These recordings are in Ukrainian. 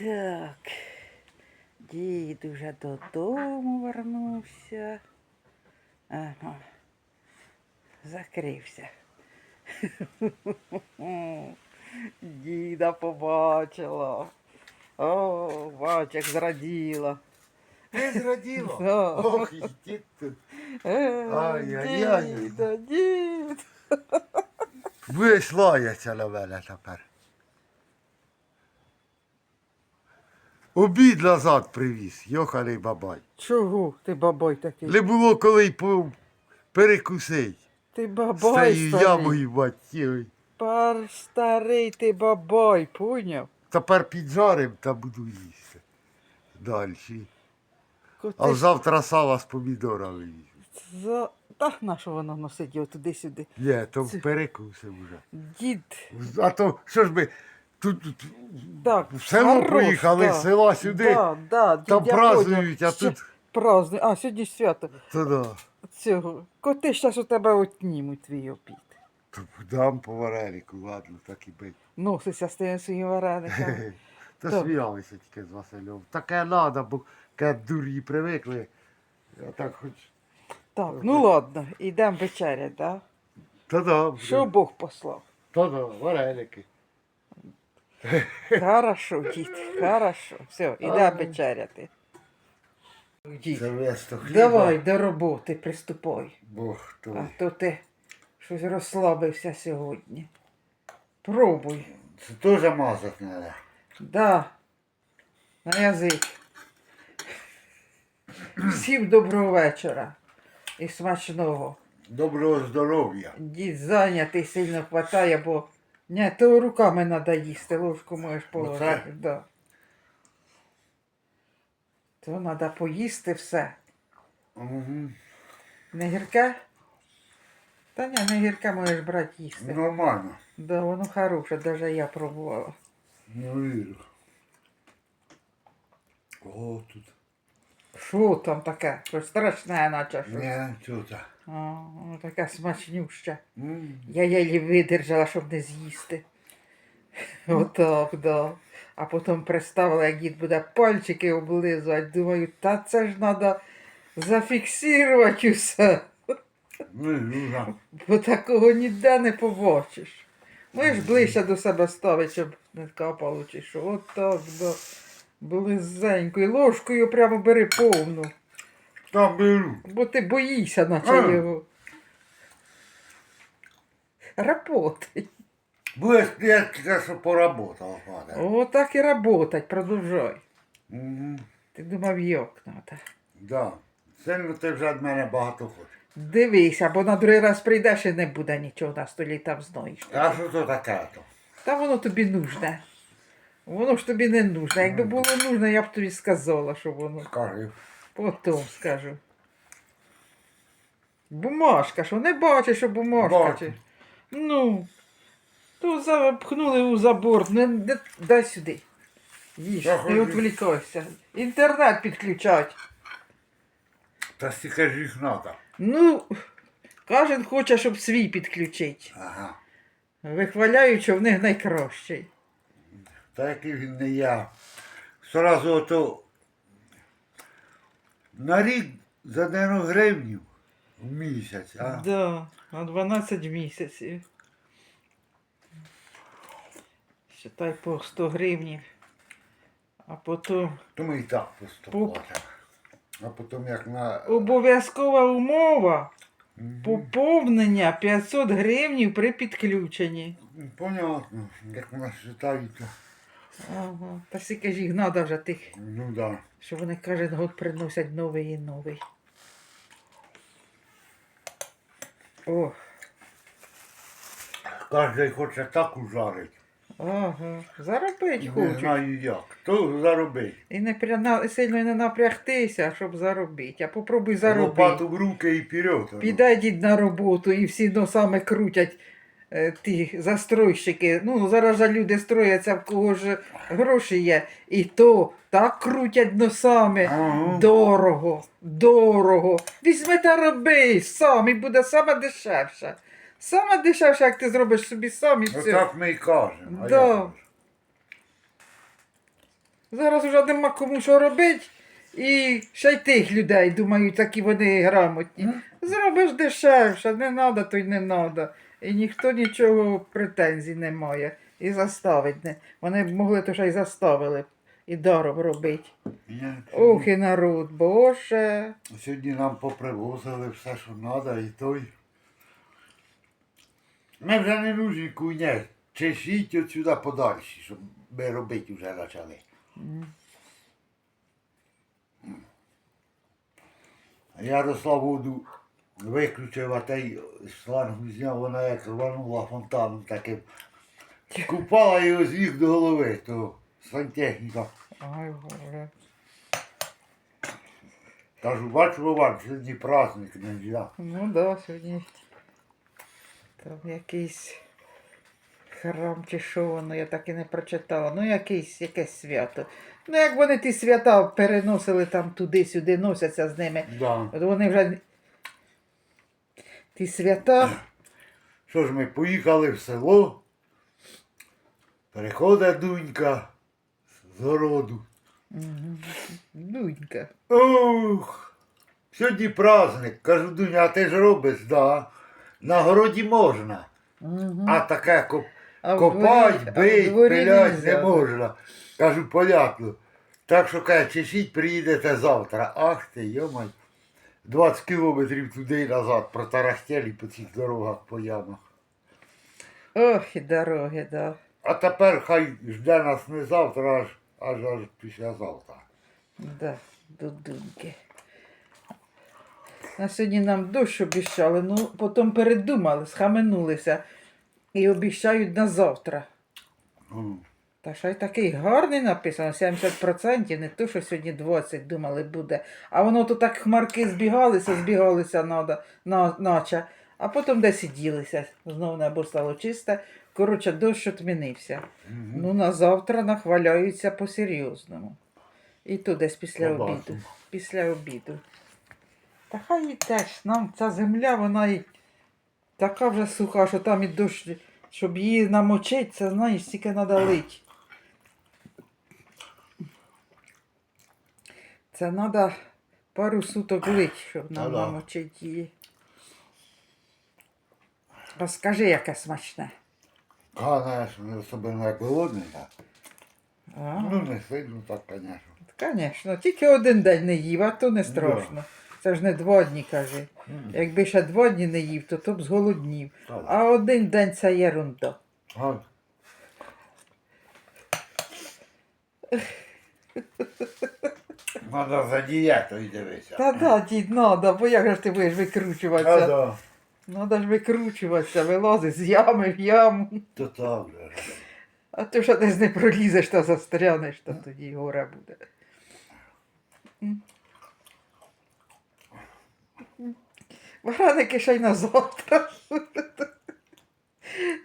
Так, дід уже додому вернувся. Ага. Закрився. Діда побачила. О, бач, як зраділа. Не зраділо? Да. Ох, і дід тут. Е, Ай-яй-яй. Дід. Будеш лаятися на мене тепер. Обід назад привіз, йоханий бабай. Чого ти бабой такий? Не було коли й по... перекусить. Ти цією старий. ямою батьків. Пар старий ти бабой, поняв? Тепер піджарим та буду їсти. Далі. А ти завтра сала з помідорами їсть. За... Та на що воно носить його туди-сюди? Ні, то перекусив вже. Дід. А то що ж би тут, тут Так, в село хорош, поїхали, да. з села сюди, Да, да, там празднують, а ще тут Празднують. А, сьогодні свято. то да. Цього. Коти зараз у тебе отнімуть твій обід. То дам по варенику, ладно, так і бить. Носися з тими своїми варениками. Та Так. сміялися тільки з Василем. Таке надо, бо ке дурі привикли. Я так хоч. Так, ну ладно, йдемо вечерять, да? Та да, Що Бог послав? та да, вареники. Хорошо, дід, хорошо. Все, Ага. вечеряти. Дід, Це хліба. давай до роботи приступай. Бог А той. то ти щось розслабився сьогодні. Пробуй. Це теж мазати треба. Да. На язик. Всім доброго вечора і смачного. Доброго здоров'я. Дід зайнятий сильно хватає, бо не, то руками треба їсти, ложку можеш положити. Оце? Да. То треба поїсти все. Угу. Не гірке? Та ні, не гірке можеш брати їсти. Нормально. Да, воно хороше, навіть я пробувала. Не вірю. О, тут. Що там таке? Щось страшне, наче щось. Не, тут. А, воно таке смачнюще. М. Я її видержала, щоб не з'їсти. Отак, да. А потім представила, як дід буде пальчики облизувати. Думаю, та це ж треба зафіксувати усе. Не дуже. Бо такого ніде не побачиш. Можеш ближче до себе ставити, щоб не капало чи що. Отак, да. Близенько. І ложкою прямо бери повну. Там беру. Бо ти боїшся, наче А. його. Работай. Будеш я тільки що поработав, пане. О, так і работать, продовжай. Угу. Ти думав, як надо. Да. Сильно ти вже від мене багато хочеш. Дивися, бо на другий раз прийдеш і не буде нічого на столі, там знаєш. А що то таке то? Та воно тобі нужне. Воно ж тобі не нужне. Якби було нужне, я б тобі сказала, що воно. Скажи. Потім скажу. Бумажка, що не бачиш, що бумажка Бачу. чи. Ну. То запхнули у забор. Не, не, дай сюди. Їж, Я не хочу. відволікайся. Інтернет підключать. Та стільки ж їх треба. Ну, кожен хоче, щоб свій підключить. Ага. Вихваляють, що в них найкращий. Та який він не я. Сразу ото на рік за 90 гривнів в місяць, а? Да, на 12 місяців. Считай по 100 гривнів. А потім То ми і так просто платимо. А потім як на. обов'язкова умова Мгм. поповнення 500 гривнів при підключенні. Понятно, як нас вважають. Ага. Та скільки ж їх треба вже тих, Ну да. що вони кожен год приносять новий і новий. О, Кожен хоче так ужарить. ага. Заробить Не хочуть. знаю як. То заробить. І не пряна... сильно не напрягтися, щоб заробити. А попробуй заробити. Лопату в руки і вперед. Піде дід на роботу і всі носами крутять ті застройщики. Ну, зараз же люди строяться, в кого ж гроші є. І то так крутять носами. Ага. Дорого, дорого. Візьми та роби сам, і буде саме дешевше. Саме дешевше, як ти зробиш собі сам і Ну все. так ми і кажемо. а Да. Зараз вже нема кому що робити. І ще й тих людей, думаю, такі вони грамотні. Зробиш дешевше, не треба, то й не треба. І ніхто нічого претензій не має. І заставить не. Вони б могли, то ще й заставили. І даром робити. Ох, і народ, боже. Сьогодні нам попривозили все, що треба, і той. Ми вже не нужні куня. Чешіть отсюди подальше, щоб ми робити вже почали. Ярослав воду виключив, а той шлангу зняв, вона як рванула фонтаном таким. Купала його з їх до голови, то сантехніка. Ой, боже. Кажу, бачу, Вован, сьогодні праздник не взяв. Ну да, сьогодні там якийсь храм чи що воно, я так і не прочитала. Ну, якийсь, якесь свято. Ну, як вони ті свята переносили там туди-сюди, носяться з ними. Да. От вони вже ті свята. Що ж ми поїхали в село, переходить Дунька з городу. Дунька. Ух, сьогодні праздник. Кажу, Дуня, а ти ж робиш, да. На городі можна. Угу. А таке коп... А в копать, дворі- а в бить, дворі пилять нельзя. не можна. Кажу, понятно. Так що каже, чешіть, приїдете завтра. Ах ти, йомай. 20 кілометрів туди і назад протарахтели по цих дорогах по ямах. Ох, і дороги, да. А тепер хай жде нас не завтра, аж аж, аж післязавтра. Да, до Дуньки. На сьогодні нам дощ обіщали, ну потім передумали, схаменулися і обіщають на завтра. Ну, Та ще й такий гарний написано, 70%, не то, що сьогодні 20 думали буде. А воно то так хмарки збігалися, збігалися надо, на, наче, а потім десь і ділися. Знову небо стало чисте. Коротше, дощ отмінився. мгм. Ну, на завтра нахваляються по-серйозному. І то десь після Побачимо. обіду. Після обіду. Та хай і теж нам ця земля, вона і така вже суха, що там і дощ, щоб її намочити, це знаєш, стільки треба лить. Це треба пару суток лить, щоб нам Та-да. намочити її. Розкажи, яке смачне. Конечно, особливо як голодний. А? Ну, не сильно так, звісно. Звісно, тільки один день не їв, а то не страшно. Це ж не два дні, кажи. Якби ще два дні не їв, то то б зголоднів. Так. А один день це ерунда. А. Надо за дієтою дивитися. Та да, дід, надо, бо як же ж ти будеш А, викручуватися? да. Надо ж викручуватися, вилазить з ями в яму. То так же. А ти що десь не пролізеш та застрянеш, то тоді горе буде. Вареники ще й на завтра.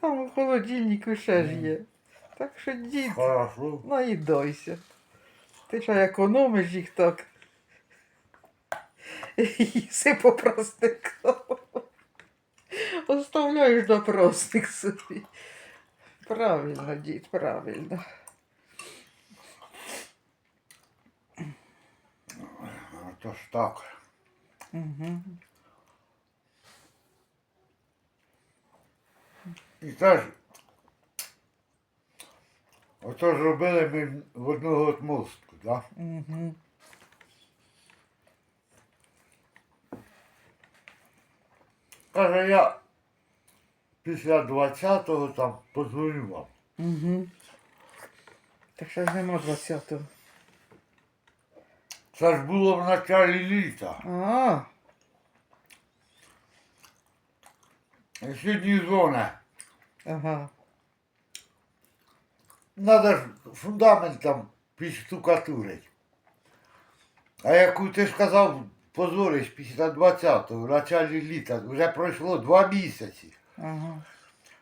Там у холодильнику ще ж є. Так що дід, Хорошо. наїдайся. Ти ще економиш їх так. Їси по праздникам. Оставляєш на праздник собі. Правильно, дід, правильно. А то ж так. Угу. І теж. Ото ж робили ми в одного отмостку, так? Угу. Каже, я після 20-го там подзвоню вам. Угу. Так що ж нема 20-го. Це ж було в началі літа. А, І сьогодні дзвоне. ага. Надо ж фундамент там підштукатурить. А яку ти ж казав, позволиш після 20-го, в началі літа, вже пройшло два місяці. Ага.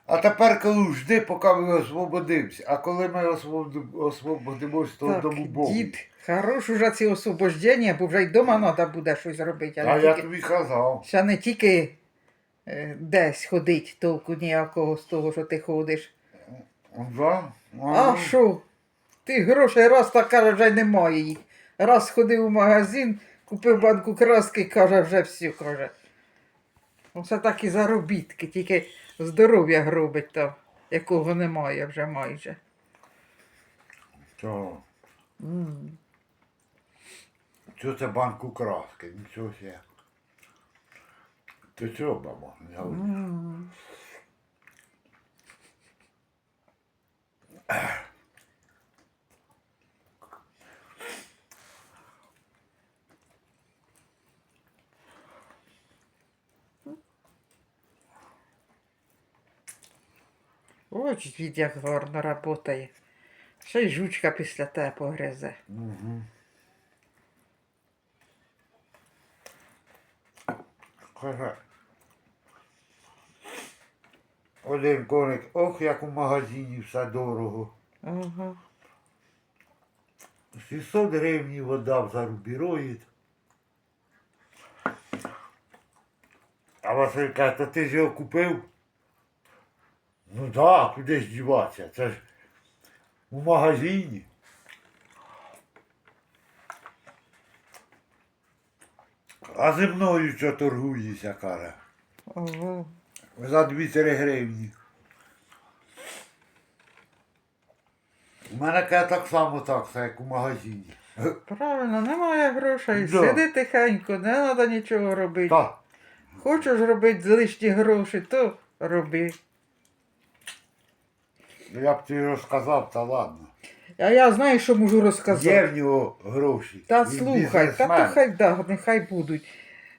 А тепер коли жди, поки ми освободимося. А коли ми освободи- освободимось, то одному Богу. дід, хорош уже ці освобождення, бо вже й вдома треба буде щось робити. А, А я тобі казав. ще не тільки е, десь ходить толку ніякого з того, що ти ходиш. Да? А що? Ти грошей раз так каже, вже немає їх. Раз ходив у магазин, купив банку краски, каже, вже все, каже. Оце так і заробітки, тільки здоров'я гробить там, якого немає вже майже. То, що це банку краски? Нічого себе. Ти чого, баба? Я- від як гарно працює. Ще й жучка після тебе погризе. Угу. Каже. Один коник, ох, як у магазині все дорого. Ага. 600 гривень вода за рубіроїд. А Василь каже, то ти ж його купив? Ну так, да, куди ж діватися? Це ж у магазині. А зі мною що торгуєшся, каже. Ага. За 2-3 гривні. У мене каже так само такса, як у магазині. Правильно, немає грошей. Да. Сиди тихенько, не треба нічого робити. Так. Хочеш робити лишні гроші, то роби. Я б тобі розказав, та ладно. А я знаю, що можу розказати. Є в нього гроші. Та Він слухай, та бізнесмен. то хай да, нехай будуть.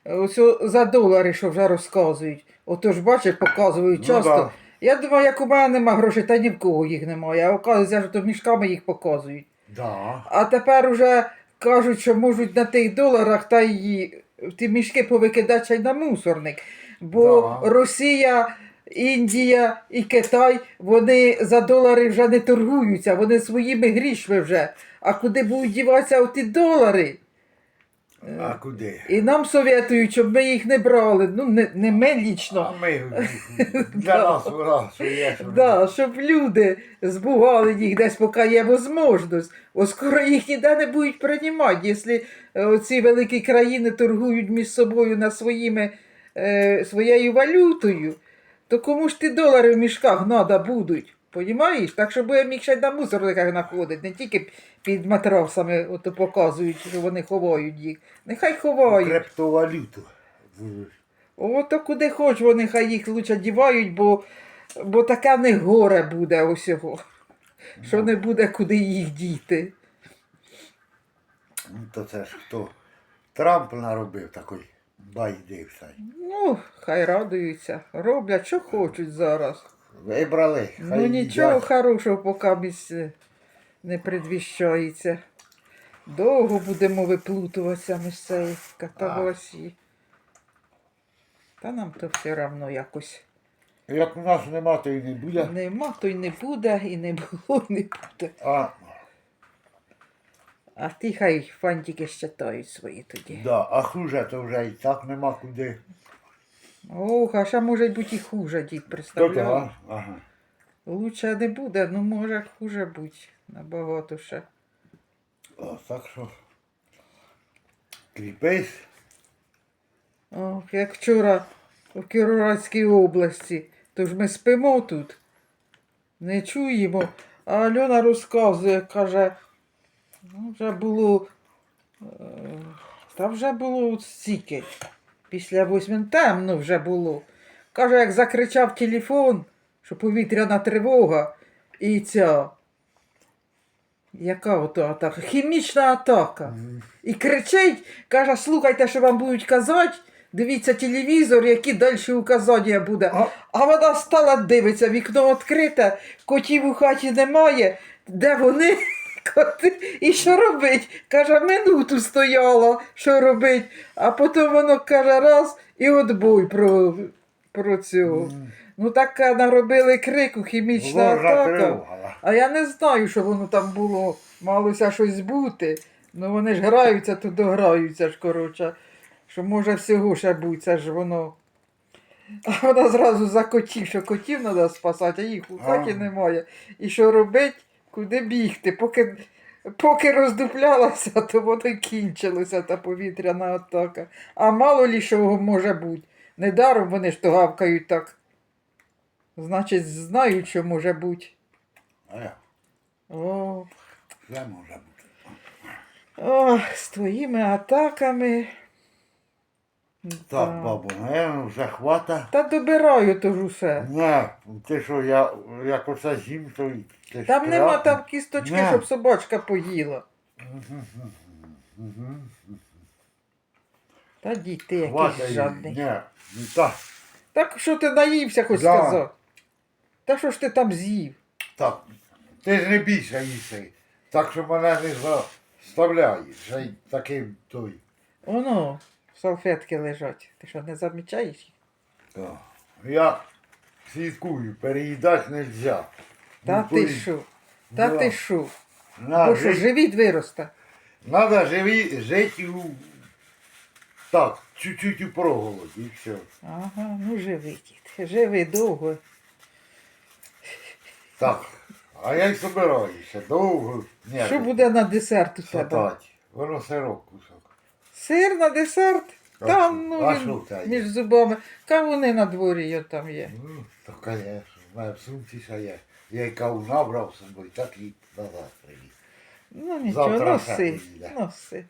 Ось о- за долари, що вже розказують. Отож, бачиш, показують Ну, часто. да. Я думаю, як у мене нема грошей, та ні в кого їх немає. А оказується, що то мішками їх показують. Да. А тепер уже кажуть, що можуть на тих доларах та й ті мішки повикидати ще й на мусорник. Бо Да. Росія, Індія і Китай вони за долари вже не торгуються, вони своїми грішми вже. А куди будуть діватися оті долари? А куди? І нам совєтують, щоб ми їх не брали. Ну, не, не ми А лічно. ми для нас ура, що є. Да, щоб люди збували їх десь, поки є можливість. О, скоро їх ніде не будуть приймати, якщо е, ці великі країни торгують між собою на своїми, е, своєю валютою, то кому ж ті долари в мішках треба будуть? Понімаєш? Так що будемо їх ще й на мусорниках знаходити, не тільки під матрасами ото показують, що вони ховають їх. Нехай ховають. Криптовалюту. Ото куди хоч вони хай їх лучше дівають, бо, бо таке в них горе буде усього. Що не буде куди їх діти. Ну, то це ж хто? Трамп наробив такий все. Ну, хай радуються, роблять, що хочуть зараз. Вибрали. ну нічого їдять. хорошого поки місь е, не предвіщається. Довго будемо виплутуватися ми з цієї катавасії. Та нам то все одно якось. Як у нас нема, то і не буде. Нема, то й не буде, і не було, і не буде. А, А ті хай фантики щитають свої тоді. да, а хуже, то вже і так нема куди. Ох, а ще може бути і хуже, дід, То ага. Лучше не буде, ну може хуже бути. Набагато ще. О, так що. Кріпись. Ох, як вчора у Кіровоградській області, то ж ми спимо тут, не чуємо. А Альона розказує, каже, ну вже було, е, та вже було стільки. Після восьми темно вже було. Каже, як закричав телефон, що повітряна тривога і ця. Яка ото атака? Хімічна атака. І кричить, каже, слухайте, що вам будуть казати. Дивіться телевізор, які далі указання буде. А? А вона стала дивиться, вікно відкрите, котів у хаті немає. Де вони? І що робить? Каже, минуту стояла, що робить. А потім воно каже раз і отбой про, про цього. Ну так наробили крику, хімічна Ложа атака. тривога. А я не знаю, що воно там було. Малося щось бути. Ну вони ж граються, то дограються ж, коротше. Що може всього ще бути, це ж воно. А вона зразу за котів, що котів треба спасати, а їх у хаті немає. І що робить? Куди бігти? Поки, поки роздуплялася, то воно й кінчилося та повітряна атака. А мало лі що може бути. Недаром вони ж то гавкають так. Значить, знають, що може бути. О, може бути. Ох, з твоїми атаками. Так, бабу, наверное, вже хвата. Та добираю то ж усе. Не, ти що, я, як оце з'їм, то й- ти ж Там нема там кісточки, Не. щоб собачка поїла. Та дій ти Хвата якийсь жадний. Ні, не так. Так що ти наївся, хоч Да. сказав. Та що ж ти там з'їв? Так, ти ж не бійся їсти. Так що мене не заставляєш. Ще й таким той. Оно, салфетки лежать. Ти що, не замічаєш їх? Так. Я слідкую, переїдати не можна. Та ти що? Та ти що? Бо що, живіт виросте. Надо живі, жити у... Так, чуть-чуть у проголоді і все. Ага, ну живи, дід. Живи довго. Так. А я й собираюся. Довго. Що буде на десерт у тебе? Сатать. Воно сирок кусок. Сир на десерт? Та що? ну А він що є? між зубами. Кавуни на дворі його там є. Ну, то, конечно, в мене в сумці ще є. Я й каву набрав з собою, так і назад привіз. Ну нічого, Завтра носи, поїде. носи.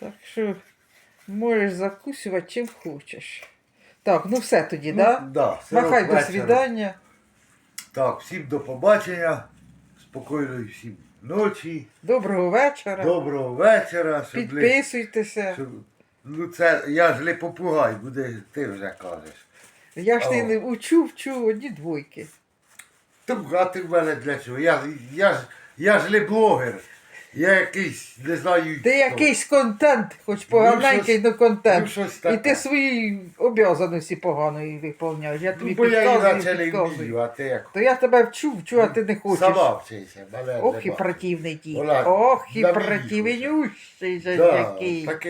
Так що можеш закусувати чим хочеш. Так, ну все тоді, Ну, да? да, Махай до вечором. свідання. Так, всім до побачення. Спокійної всім ночі. Доброго вечора. Доброго вечора. щоб Підписуйтеся. щоб- Ну це я ж не попугай, буде, ти вже кажеш. Я ж О. не учу, вчу одні двойки. Та а ти в мене для чого? Я, я, ж, я ж не блогер. Я якийсь, не знаю. Ти хто. якийсь контент, хоч поганенький, щось- контент. ну, щось І ти свої обов'язаності погано і виповняєш. Я тобі Ну, бо я іначе не вмію, підказую. а ти як. То я тебе вчу, вчу, а ти не хочеш. Сама вчися, мене Ох і нема. противний дід. Ох і на мені противнющий же Да, який. таке